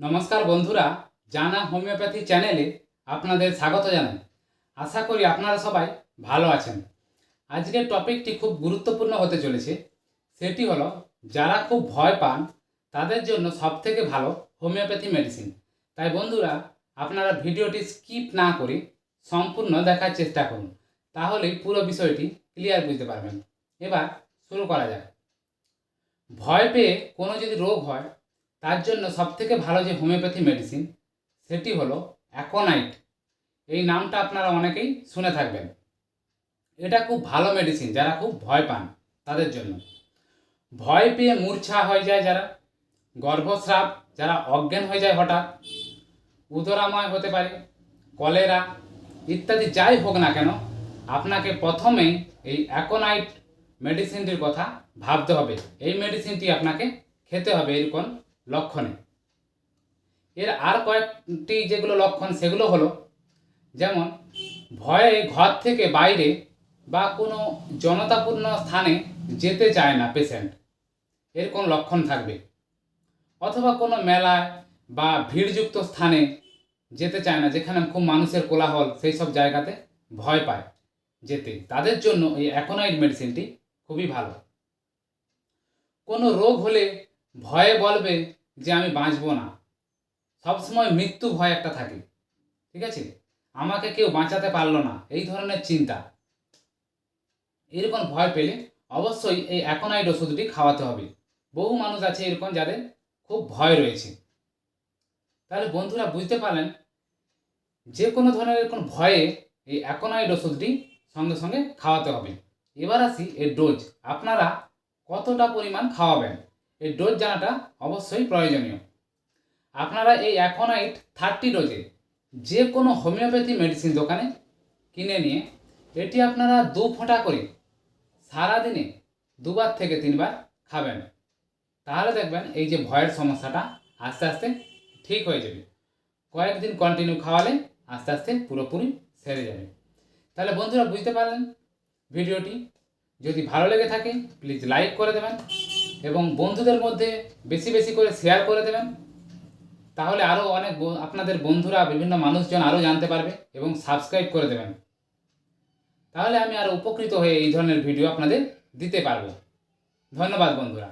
নমস্কার বন্ধুরা, জানা হোমিওপ্যাথি চ্যানেলে আপনাদের স্বাগত জানাই। আশা করি আপনারা সবাই ভালো আছেন। আজকের টপিকটি খুব গুরুত্বপূর্ণ হতে চলেছে। সেটি হলো, যারা খুব ভয় পান, তাদের জন্য সবথেকে ভালো হোমিওপ্যাথি মেডিসিন। তাই বন্ধুরা, আপনারা ভিডিওটি স্কিপ না করে সম্পূর্ণ দেখার চেষ্টা করুন। তাহলেই পুরো বিষয়টি ক্লিয়ার বুঝতে পারবেন। এবার শুরু করা যাক। ভয় পেয়ে কোনো যদি রোগ হয় তার জন্য সবথেকে ভালো যে হোমিওপ্যাথি মেডিসিন, সেটি হলো অ্যাকোনাইট। এই নামটা আপনারা অনেকেই শুনে থাকবেন। এটা খুব ভালো মেডিসিন, যারা খুব ভয় পান তাদের জন্য। ভয় পেয়ে মূর্ছা হয়ে যায় যারা, গর্ভস্রাব যারা অজ্ঞান হয়ে যায় হঠাৎ, উদরাময় হতে পারে, কলেরা ইত্যাদি যাই হোক না কেন, আপনাকে প্রথমেই এই অ্যাকোনাইট মেডিসিনটির কথা ভাবতে হবে। এই মেডিসিনটি আপনাকে খেতে হবে, এরকম লক্ষণে। এর আর কয়েকটি যেগুলো লক্ষণ, সেগুলো হলো, যেমন, ভয়ে ঘর থেকে বাইরে বা কোনো জনতাপূর্ণ স্থানে যেতে চায় না পেশেন্ট এর কোনো লক্ষণ থাকবে? অথবা কোনো মেলায় বা ভিড়যুক্ত স্থানে যেতে চায় না, যেখানে খুব মানুষের কোলাহল, সেই সব জায়গাতে ভয় পায় যেতে। তাদের জন্য এই অ্যাকোনাইড মেডিসিনটি খুবই ভালো। কোনো রোগ হলে ভয়ে বলবে যে আমি বাঁচবো না। সবসময় মৃত্যু ভয় একটা থাকে। ঠিক আছে? আমাকে কেউ বাঁচাতে পারল না। এই ধরনের চিন্তা। এরকম ভয় পেলে অবশ্যই এই অ্যাকোনাইড ওষুধটি খাওয়াতে হবে। বহু মানুষ আছে এরকম যাদের খুব ভয় রয়েছে। তাহলে বন্ধুরা বুঝতে পারলেন, যে কোনো ধরনের এরকম ভয়ে এই অ্যাকোনাইড ওষুধটি সঙ্গে সঙ্গে খাওয়াতে হবে। এবার আসি এর ডোজ আপনারা কতটা পরিমাণ খাওয়াবেন? এই ডোজ জানাটা অবশ্যই প্রয়োজনীয়। আপনারা এই অ্যাকোনাইট থার্টি ডোজে যে কোনো হোমিওপ্যাথি মেডিসিন দোকানে কিনে নিয়ে এটি আপনারা দু ফোঁটা করে সারাদিনে দুবার থেকে তিনবার খাবেন। তাহলে দেখবেন এই যে ভয়ের সমস্যাটা আস্তে আস্তে ঠিক হয়ে যাবে। কয়েকদিন কন্টিনিউ খাওয়ালে আস্তে আস্তে পুরোপুরি সেরে যাবে। তাহলে বন্ধুরা বুঝতে পারলেন ভিডিওটি। যদি ভালো লেগে থাকে প্লিজ লাইক করে দেবেন। এবং বন্ধুদের মধ্যে বেশি বেশি করে শেয়ার করে দেবেন। তাহলে আরও অনেক আপনাদের বন্ধুরা, বিভিন্ন মানুষজন আরও জানতে পারবে এবং সাবস্ক্রাইব করে দেবেন। তাহলে আমি আরও উপকৃত হয়ে এই ধরনের ভিডিও আপনাদের দিতে পারব। ধন্যবাদ বন্ধুরা।